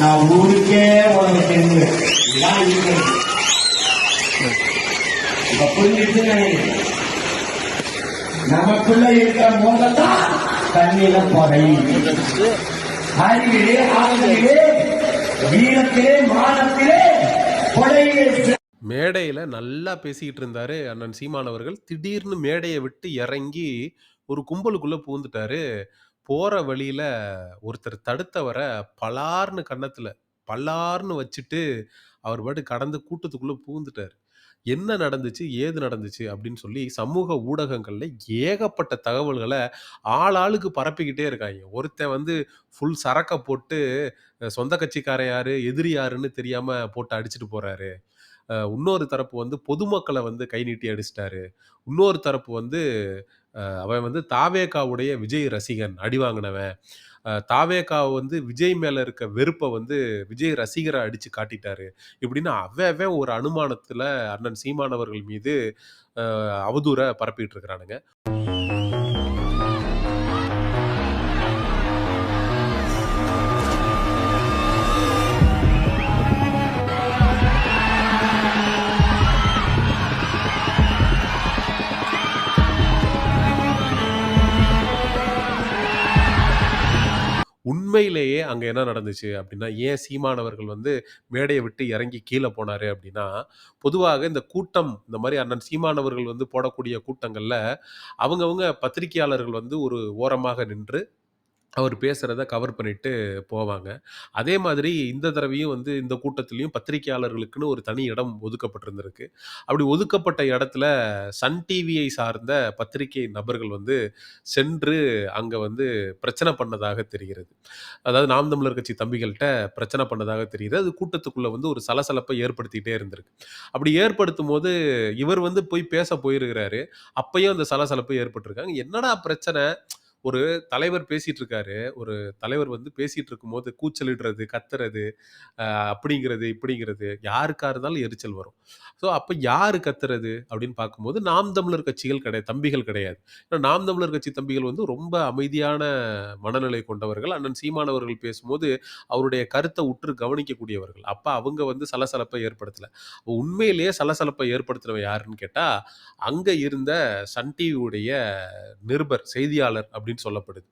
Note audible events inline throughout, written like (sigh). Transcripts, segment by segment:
நான் ஊருக்கே உனக்கு தெரிஞ்சு இதான் இருக்கிறது. இப்ப புரிஞ்சுட்டு நமக்குள்ள இருக்கிற மோதத்தான் தண்ணீர புகை அறிவிலே ஆகலிலே வீரத்திலே மானத்திலே கொடையிலே மேடையில் நல்லா பேசிக்கிட்டு இருந்தாரு அண்ணன் சீமானவர்கள் திடீர்னு மேடையை விட்டு இறங்கி ஒரு கும்பலுக்குள்ள பூந்துட்டாரு போற வழியில ஒருத்தர் தடுத்தவரை பலார்னு கன்னத்துல பலார்னு வச்சுட்டு அவர் பாட்டு கடந்து கூட்டத்துக்குள்ள பூந்துட்டாரு என்ன நடந்துச்சு? ஏது நடந்துச்சு? அப்படின்னு சொல்லி சமூக ஊடகங்கள்ல ஏகப்பட்ட தகவல்களை ஆளாளுக்கு பரப்பிக்கிட்டே இருக்காங்க. ஒருத்தன் வந்து ஃபுல் சரக்க போட்டு சொந்த கட்சிக்காரன் யாரு? எதிரி யாருன்னு தெரியாம போட்டு அடிச்சுட்டு போறாரு. இன்னொரு தரப்பு வந்து பொதுமக்களை வந்து கை நீட்டி அடிச்சிட்டாரு. இன்னொரு தரப்பு வந்து அவன் வந்து தாவேகாவுடைய விஜய் ரசிகன் அடி வாங்கினவன். தாவேகா வந்து விஜய் மேல இருக்க வெறுப்பை வந்து விஜய் ரசிகரை அடிச்சு காட்டிட்டாரு. இப்படின்னு அவன் ஒரு அனுமானத்துல அண்ணன் சீமானவர்கள் மீது அஹ் அவதூற பரப்பிட்டு இருக்கிறானுங்க. உண்மையிலேயே அங்கே என்ன நடந்துச்சு அப்படின்னா, ஏன் சீமானவர்கள் வந்து மேடையை விட்டு இறங்கி கீழே போனார் அப்படின்னா, பொதுவாக இந்த கூட்டம் இந்த மாதிரி அண்ணன் சீமானவர்கள் வந்து போடக்கூடிய கூட்டங்களில் அவங்கவுங்க பத்திரிக்கையாளர்கள் வந்து ஒரு ஓரமாக நின்று, அவர் பேசுறத கவர் பண்ணிட்டு போவாங்க. அதே மாதிரி இந்த தடவையும் வந்து இந்த கூட்டத்திலயும் பத்திரிக்கையாளர்களுக்குன்னு ஒரு தனி இடம் ஒதுக்கப்பட்டிருந்திருக்கு. அப்படி ஒதுக்கப்பட்ட இடத்துல சன் டிவியை சார்ந்த பத்திரிகை நபர்கள் வந்து சென்று அங்க வந்து பிரச்சனை பண்ணதாக தெரிகிறது. அதாவது நாம் தமிழர் கட்சி தம்பிகள்ட்ட பிரச்சனை பண்ணதாக தெரிகிறது அது கூட்டத்துக்குள்ள வந்து ஒரு சலசலப்பை ஏற்படுத்திட்டே இருந்திருக்கு. அப்படி ஏற்படுத்தும்போது இவர் வந்து போய் பேச போயிருக்கிறாரு. அப்பயும் அந்த சலசலப்பு ஏற்பட்டிருக்காங்க. என்னடா பிரச்சனை? ஒரு தலைவர் பேசிட்டு இருக்காரு. ஒரு தலைவர் வந்து பேசிட்டு இருக்கும்போது கூச்சலிடுறது, கத்துறது, அப்படிங்கிறது, இப்படிங்கிறது யாருக்கா இருந்தாலும் எரிச்சல் வரும். ஸோ அப்போ யார் கத்துறது? அப்படின்னு பார்க்கும்போது நாம் தமிழர் கட்சிகள் கிடையாது தம்பிகள் கிடையாது. ஏன்னா நாம் தமிழர் கட்சி தம்பிகள் வந்து ரொம்ப அமைதியான மனநிலை கொண்டவர்கள். அண்ணன் சீமானவர்கள் பேசும்போது அவருடைய கருத்தை உற்று கவனிக்கக்கூடியவர்கள். அப்போ அவங்க வந்து சலசலப்பை ஏற்படுத்தலை உண்மையிலேயே சலசலப்பை ஏற்படுத்தினவன் யாருன்னு கேட்டால் அங்கே இருந்த சன் டிவியுடைய நிருபர், செய்தியாளர் அப்படின்னு சொல்லப்படுது.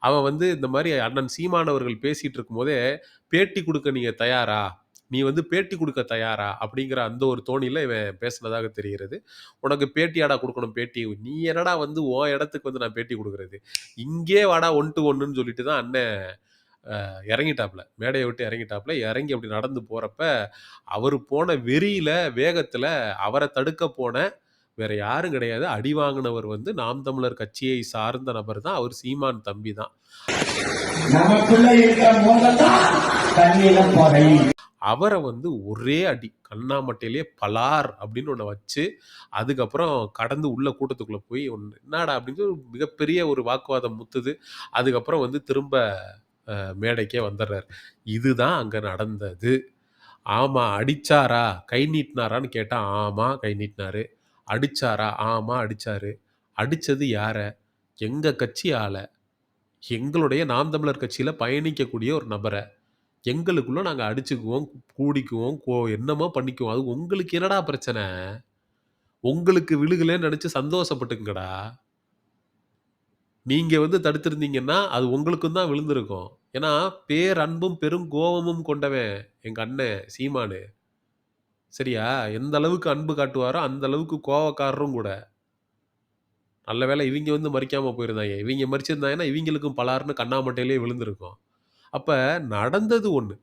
அவன் வந்து இந்த மாதிரி அண்ணன் சீமானவர்கள் அவர்கள் இருக்கும்போதே, "பேட்டி கொடுக்க நீங்க தயாரா? நீ வந்து பேட்டி கொடுக்க தயாரா?" அப்படிங்கிற அந்த ஒரு தோணியில் இவன் பேசுனதாக தெரிகிறது. "உனக்கு பேட்டியாடா கொடுக்கணும் பேட்டி? நீ என்னடா வந்து உன் இடத்துக்கு வந்து நான் பேட்டி கொடுக்குறது இங்கே வாடா ஒன் டூ ஒன்றுன்னு சொல்லிட்டு தான் அண்ணன் இறங்கிட்டாப்புல மேடையை விட்டு இறங்கிட்டாப்புல இறங்கி அப்படி நடந்து போகிறப்ப அவர் போன வெறியில் வேகத்தில் அவரை தடுக்க போன வேற யாரும் கிடையாது. அடி வாங்குனவர் வந்து நாம் தமிழர் கட்சியை சார்ந்த நபர் தான். அவர் சீமான் தம்பி தான். அவர வந்து ஒரே அடி. கண்ணாமட்டையிலேயே பலார் அப்படின்னு ஒண்ண வச்சு, அதுக்கப்புறம் கடந்து உள்ள கூட்டத்துக்குள்ள போய் ஒண்ணு "என்னடா?" அப்படின்னு மிகப்பெரிய ஒரு வாக்குவாதம் முத்துது. அதுக்கப்புறம் வந்து திரும்ப மேடைக்கே வந்துர்றாரு. இதுதான் அங்க நடந்தது. ஆமா, அடிச்சாரா? கை நீட்டினாரான்னு கேட்டா, ஆமா கை நீட்டினாரு. அடிச்சாரா? ஆமாம் அடிச்சாரு. அடித்தது யார? எங்கள் கட்சி ஆளை எங்களுடைய நாம் தமிழர் கட்சியில் பயணிக்கக்கூடிய ஒரு நபரை எங்களுக்குள்ளே நாங்கள் அடிச்சுக்குவோம், கூடிக்குவோம், கோ என்னமோ பண்ணிக்குவோம். அது உங்களுக்கு என்னடா பிரச்சனை? உங்களுக்கு விழுகலன்னு நினச்சி சந்தோஷப்பட்டுங்கடா நீங்கள் வந்து தடுத்திருந்தீங்கன்னா, அது உங்களுக்கும் தான் விழுந்திருக்கும். ஏன்னா, பேரன்பும், பெருங்கோவமும் கொண்டவன் எங்கள் அண்ணன் சீமானு. சரியா? எந்த அளவுக்கு அன்பு காட்டுவாரோ, அந்த அளவுக்கு கோவக்காரரும் கூட. நல்ல வேளை இவிங்க வந்து மறிக்காம போயிருந்தாய்ங்க. இவிங்க மறிச்சிருந்தாங்கன்னா, இவிங்களுக்கும் பலார்ன்னு கண்ணாமட்டையிலேயே விழுந்திருக்கும். அப்ப நடந்தது ஒண்ணு.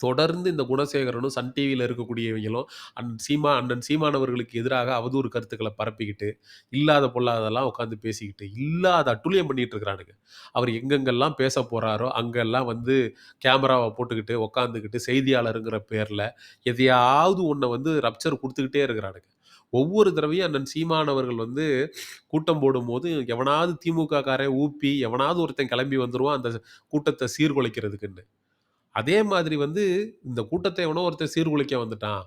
தொடர்ந்து இந்த குணசேகரனும், சன் டிவியில் இருக்கக்கூடியவங்களும் அன் சீமா அண்ணன் சீமானவர்களுக்கு எதிராக அவதூறு கருத்துக்களை பரப்பிக்கிட்டு, இல்லாத பொல்லாததெல்லாம் உட்காந்து பேசிக்கிட்டு, இல்லாத அட்டுளியம் பண்ணிகிட்டு இருக்கிறானுங்க. அவர் எங்கெங்கெல்லாம் பேச போகிறாரோ அங்கெல்லாம் வந்து கேமராவை போட்டுக்கிட்டு, உட்காந்துக்கிட்டு செய்தியாளருங்கிற பேரில் எதையாவது ஒன்றை வந்து ரப்சர் கொடுத்துக்கிட்டே இருக்கிறானுங்க. ஒவ்வொரு தடவையும் அண்ணன் சீமானவர்கள் வந்து கூட்டம் போடும்போது, எவனாவது திமுக காரன் ஊப்பி, எவனாவது ஒருத்தன் கிளம்பி வந்துடுவான் அந்த கூட்டத்தை சீர்குலைக்கிறதுக்குன்னு. அதே மாதிரி வந்து இந்த கூட்டத்தை எவனோ ஒருத்தர் சீர்குலைக்க வந்துட்டான்.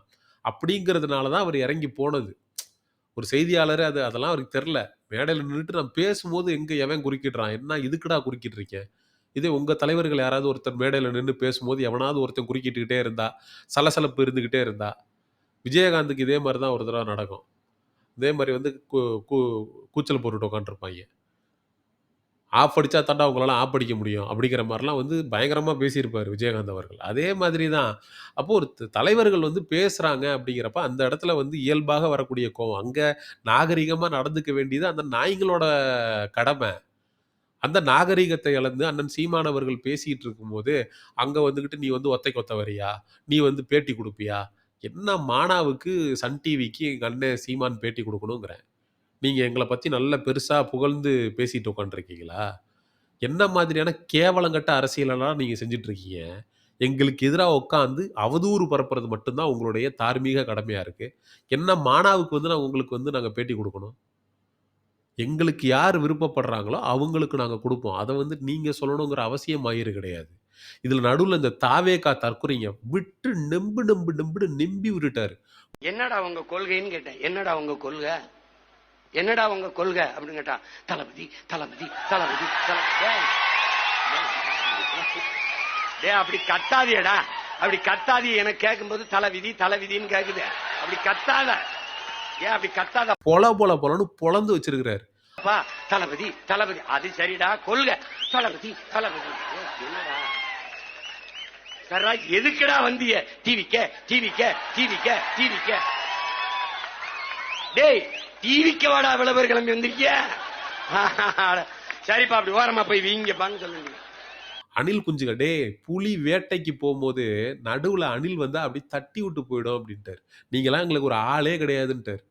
அப்படிங்கிறதுனால தான் அவர் இறங்கி போனது. ஒரு செய்தியாளர் அது அதெல்லாம் அவருக்கு தெரில மேடையில் நின்றுட்டு நான் பேசும்போது எங்கே எவன் குறுக்கிடுறான்? என்ன இதுக்குடா குறுக்கிட்டு இருக்கேன் இதே உங்கள் தலைவர்கள் யாராவது ஒருத்தர் மேடையில் நின்று பேசும்போது, எவனாவது ஒருத்தன் குறுக்கிட்டுக்கிட்டே இருந்தா, சலசலப்பு இருந்துக்கிட்டே இருந்தா, விஜயகாந்துக்கு இதே மாதிரி தான் ஒரு தடவை நடக்கும். இதே மாதிரி வந்து கூ கூ கூச்சல் போட்டுட்டு உட்காந்துருப்பாங்க ஆஃப் அடித்தா தாண்டா உங்களால் ஆஃப் அடிக்க முடியும். அப்படிங்கிற மாதிரிலாம் வந்து பயங்கரமாக பேசியிருப்பார் விஜயகாந்த் அவர்கள். அதே மாதிரி தான். அப்போது ஒரு த தலைவர்கள் வந்து பேசுகிறாங்க அப்படிங்கிறப்ப, அந்த இடத்துல வந்து இயல்பாக வரக்கூடிய கோவம். அங்கே நாகரிகமாக நடந்துக்க வேண்டியது அந்த நாய்களோட கடமை. அந்த நாகரீகத்தை இழந்து அண்ணன் சீமானவர்கள் அவர்கள் இருக்கும்போது, அங்கே வந்துக்கிட்டு நீ வந்து ஒத்தைக்கு ஒத்த வரியா? நீ வந்து பேட்டி கொடுப்பியா என்ன மானாவுக்கு சன் டிவிக்கு எங்கள் அண்ணன் சீமான் பேட்டி கொடுக்கணுங்கிறேன் நீங்கள் எங்களை பற்றி நல்ல பெருசாக புகழ்ந்து பேசிட்டு உட்காந்துருக்கீங்களா? என்ன மாதிரியான கேவலங்கட்ட அரசியலெல்லாம் நீங்கள் செஞ்சுட்டு இருக்கீங்க? எங்களுக்கு எதிராக உட்காந்து அவதூறு பரப்புறது மட்டும்தான் உங்களுடைய தார்மீக கடமையாக இருக்குது என்ன மானாவுக்கு வந்து நான் உங்களுக்கு வந்து நாங்கள் பேட்டி கொடுக்கணும் எங்களுக்கு யார் விருப்பப்படுறாங்களோ, அவங்களுக்கு நாங்கள் கொடுப்போம் அதை வந்து நீங்கள் சொல்லணுங்கிற அவசியம் ஆயிரு கிடையாது. இதில் நடுவில் இந்த தாவேகா தற்குறிங்க விட்டு நெம்பு நெம்பு நெம்புன்னு நெம்பி விட்டுட்டாரு. என்னடா அவங்க கொள்கைன்னு கேட்டேன் என்னடா அவங்க கொள்கை என்னடா உங்க கொள்கை? அப்படின்னு கேட்டா தளபதி தளபதி தளபதி. டேய் அப்படி கத்தாதியடா அப்படி கத்தாதி எனக்கு கேட்கும்போது தலைவிதி தலைவிதின்னு கேக்குது. அப்படி கத்தாத. ஏன் அப்படி கத்தாத? பொல பொல பொலன்னு பொளந்து வச்சிருக்கிறாரு. அப்பா தளபதி தளபதி. அது சரிடா கொள்கை. தளபதி தளபதி. என்னடா? சரா எதுக்குடா வந்திய? டிவிக்க டிவிக்க டிவிக்க டிவிக்க டேய் டிவிக்கு வாடா விளம்பர கிளம்பி வந்திருக்கிய? (laughs) சரிப்பா அப்படி ஓரமா போய் வீங்கப்பான்னு சொல்லுங்க. அணில் குஞ்சுக டேய் புலி வேட்டைக்கு போகும்போது நடுவுல அணில் வந்தா அப்படி தட்டி விட்டு போயிடும் அப்படின்ட்டு நீங்களாம் எங்களுக்கு ஒரு ஆளே கிடையாதுன்ட்டார்.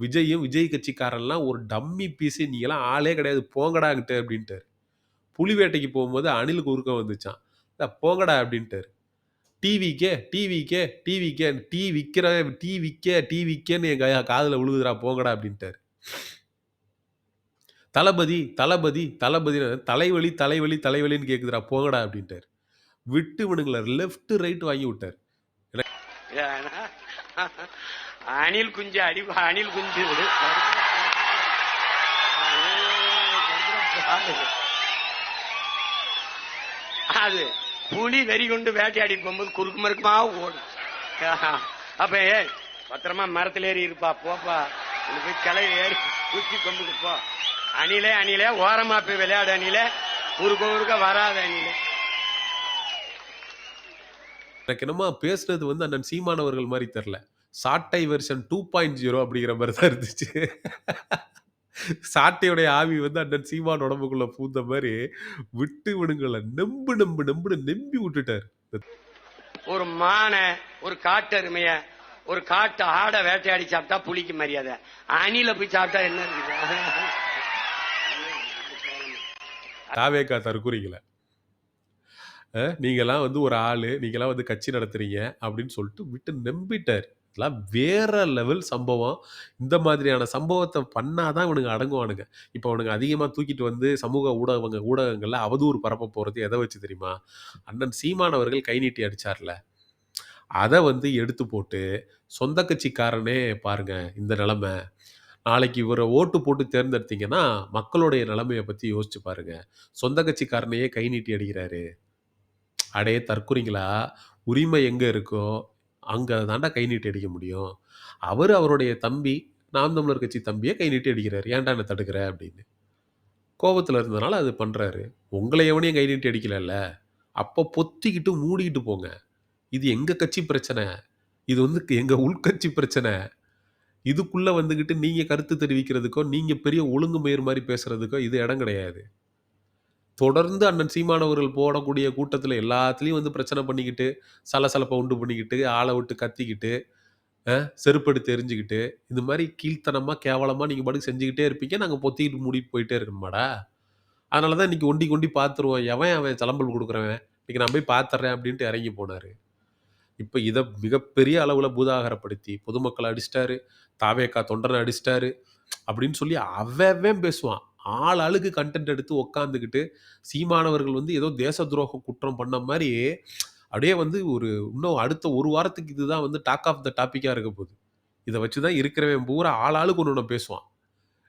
விஜயும், விஜய் கட்சிக்காரன்லாம் ஒரு டம்மி பீஸு நீங்களாம் ஆளே கிடையாது போங்கடா அங்கிட்டு அப்படின்ட்டாரு. புலி வேட்டைக்கு போகும்போது அணில் குறுக்க வந்துச்சான் போங்கடா" அப்படின்ட்டாரு. டிவிக்கே, டிவிக்கே, டிவிக்கே, டீ விற்கிற டீ விக்க, டீ விற்கேன்னு எங்கள் காதில் விழுகுதுரா விழுகுதுடா போங்கடா அப்படின்ட்டார். தளபதி, தளபதி, தளபதி தலைவலி, தலைவலி, தலைவலின்னு கேட்குதுரா போங்கடா அப்படின்ட்டார். விட்டு விடுங்கள லெஃப்ட், ரைட் வாங்கி விட்டார். அணில் குஞ்சு அடி அணில் குஞ்சு. விடு அது. புலி வெறி கொண்டு வேட்டையாடி போகும்போது குறுக்கு மறுக்குமா ஓடும். அப்ப பத்திரமா மரத்துல ஏறி இருப்பா போப்பா. உனக்கு போய் கிளை ஏறி குச்சி கொண்டுக்கு போ. அணிலே அணிலே ஓரமா போய் விளையாடு அணிலே. குறுக்க குறுக்க வராத அணிலே. எனக்கு என்னமா பேசுனது வந்து அண்ணன் சீமானவர்கள் மாதிரி தெரியல. சாட்டை வெர்ஷன் 2.0 அப்படிங்கிற மாதிரி தான் இருந்துச்சு. சாட்டையுடைய ஆவி வந்து அண்ணன் சீமான் உடம்புக்குள்ள பூந்த மாரி, விட்டு இவனுங்கள நெம்பு நெம்பு நெம்புன்னு நெம்பி விட்டுட்டாரு. ஒரு மானை ஒரு காட்டெருமைய ஒரு காட்டு ஆடை வேட்டையாடி சாப்பிட்டா புலிக்கு மரியாதை அணில போய் சாப்பிட்டா என்ன இருக்குது தாவேக்கா தற்குறிகள. அ நீங்கலாம் வந்து ஒரு ஆளு, நீங்கலாம் வந்து கட்சி நடத்துறீங்க அப்படின்னு சொல்லிட்டு விட்டு நம்பிட்டாரு. இதெல்லாம் வேறு லெவல் சம்பவம். இந்த மாதிரியான சம்பவத்தை பண்ணால் தான் இவனுங்க அடங்குவானுங்க. இப்போ அவனுங்க அதிகமாக தூக்கிட்டு வந்து சமூக ஊடகங்க ஊடகங்களில் அவதூறு பரப்ப போகிறது எதை வச்சு தெரியுமா? அண்ணன் சீமானவர்கள் கை நீட்டி அடித்தார்ல அதை வந்து எடுத்து போட்டு, சொந்த கட்சிக்காரனே பாருங்க இந்த நிலமை நாளைக்கு இவரை ஓட்டு போட்டு தேர்ந்தெடுத்தீங்கன்னா, மக்களுடைய நிலைமையை பற்றி யோசிச்சு பாருங்க. சொந்த கட்சிக்காரனையே கை நீட்டி அடிக்கிறாரு. அடே தற்குறிங்களா! உரிமை எங்கே இருக்கோ, அங்கே தான்டா கை நீட்டி அடிக்க முடியும். அவர் அவருடைய தம்பி, நாம் தமிழர் கட்சி தம்பியை கை நீட்டி அடிக்கிறார் "ஏன்டா என்ன தடுக்கிற அப்படின்னு. கோபத்தில் இருந்தனால அது பண்ணுறாரு உங்களை எவனையும் கை நீட்டி அடிக்கலல்ல. அப்போ பொத்திக்கிட்டு மூடிக்கிட்டு போங்க. இது எங்கள் கட்சி பிரச்சனை. இது வந்து எங்கள் உள்கட்சி பிரச்சனை. இதுக்குள்ளே வந்துக்கிட்டு நீங்கள் கருத்து தெரிவிக்கிறதுக்கோ, நீங்கள் பெரிய ஒழுங்கு மயிர் மாதிரி பேசுகிறதுக்கோ இது இடம் கிடையாது. தொடர்ந்து அண்ணன் சீமானவர்கள் போடக்கூடிய கூட்டத்தில் எல்லாத்துலேயும் வந்து பிரச்சனை பண்ணிக்கிட்டு, சலசலப்பை உண்டு பண்ணிக்கிட்டு, ஆளை விட்டு கத்திக்கிட்டு, அ செருப்பெடுத்து இந்த மாதிரி கீழ்த்தனமாக கேவலமாக நீங்கள் பாட்டுக்கு செஞ்சுக்கிட்டே இருப்பீங்க. நாங்கள் பொத்திக்கிட்டு மூடிட்டு போயிட்டே இருக்கணுமாடா? அதனால தான் இன்றைக்கி ஒண்டி கொண்டி பார்த்துருவோம். எவன் அவன் சிலம்பல் கொடுக்குறவன் இன்றைக்கி நான் போய் பார்த்துட்றேன் அப்படின்ட்டு இறங்கி போனார் இப்போ இதை மிகப்பெரிய அளவில் பூதாகரப்படுத்தி, பொதுமக்களை அடிச்சிட்டாரு, தாவேக்கா தொண்டனை அடிச்சிட்டாரு, அப்படின்னு சொல்லி அவன் பேசுவான். ஆள் ஆளுக்கு கன்டென்ட் எடுத்து உட்காந்துக்கிட்டு, சீமானவர்கள் வந்து ஏதோ தேச துரோகம் குற்றம் பண்ண மாதிரி அப்படியே வந்து ஒரு இன்னும் அடுத்த ஒரு வாரத்துக்கு இதுதான் வந்து டாக் ஆஃப் த டாப்பிக்காக இருக்க போகுது. இதை வச்சு தான் இருக்கிறவன் பூரா ஆள் ஆளுக்கு ஒன்று பேசுவான்.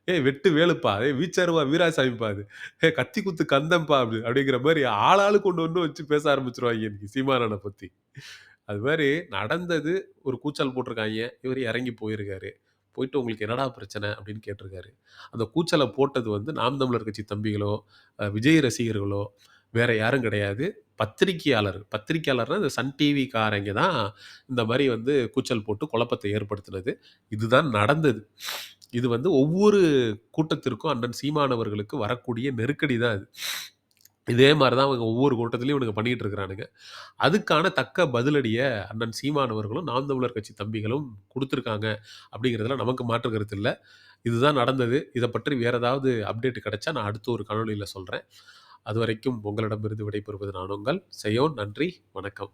ஏய் வெட்டு வேலுப்பா ஏ வீச்சாருவா வீராசாமிப்பா அது ஏ கத்தி குத்து கந்தம்பா அப்படி அப்படிங்கிற மாதிரி ஆளாளு கொண்டு வந்து வச்சு பேச ஆரம்பிச்சிருவாங்க இன்னைக்கு சீமானனை பற்றி அது மாதிரி நடந்தது ஒரு கூச்சல் போட்டிருக்காங்க இவர் இறங்கி போயிருக்காரு போயிட்டு உங்களுக்கு என்னடா பிரச்சனை அப்படின்னு கேட்டிருக்காரு. அந்த கூச்சலை போட்டது வந்து நாம் தமிழர் கட்சி தம்பிகளோ விஜய் ரசிகர்களோ வேற யாரும் கிடையாது. பத்திரிகையாளர் பத்திரிகையாளர்னா இந்த சன் டிவி காரங்க தான் இந்த மாதிரி வந்து கூச்சல் போட்டு குழப்பத்தை ஏற்படுத்தினது. இதுதான் நடந்தது. இது வந்து ஒவ்வொரு கூட்டத்திற்கும் அண்ணன் சீமானவர்களுக்கு வரக்கூடிய நெருக்கடி தான் இது. இதே மாதிரி தான் அவங்க ஒவ்வொரு கூட்டத்திலையும் இவனுங்க பண்ணிகிட்டு இருக்கிறானுங்க. அதுக்கான தக்க பதிலடியை அண்ணன் சீமானவர்களும் நாம் தமிழர் கட்சி தம்பிகளும் கொடுத்துருக்காங்க அப்படிங்கிறதுல நமக்கு மாற்று கருத்து இல்லை. இதுதான் நடந்தது. இதை பற்றி வேற ஏதாவது அப்டேட் கிடைச்சா நான் அடுத்த ஒரு காணொலியில் சொல்கிறேன் அது வரைக்கும் உங்களிடமிருந்து விடைபெறுவது நான் உங்கள் செய்யோன் நன்றி. வணக்கம்.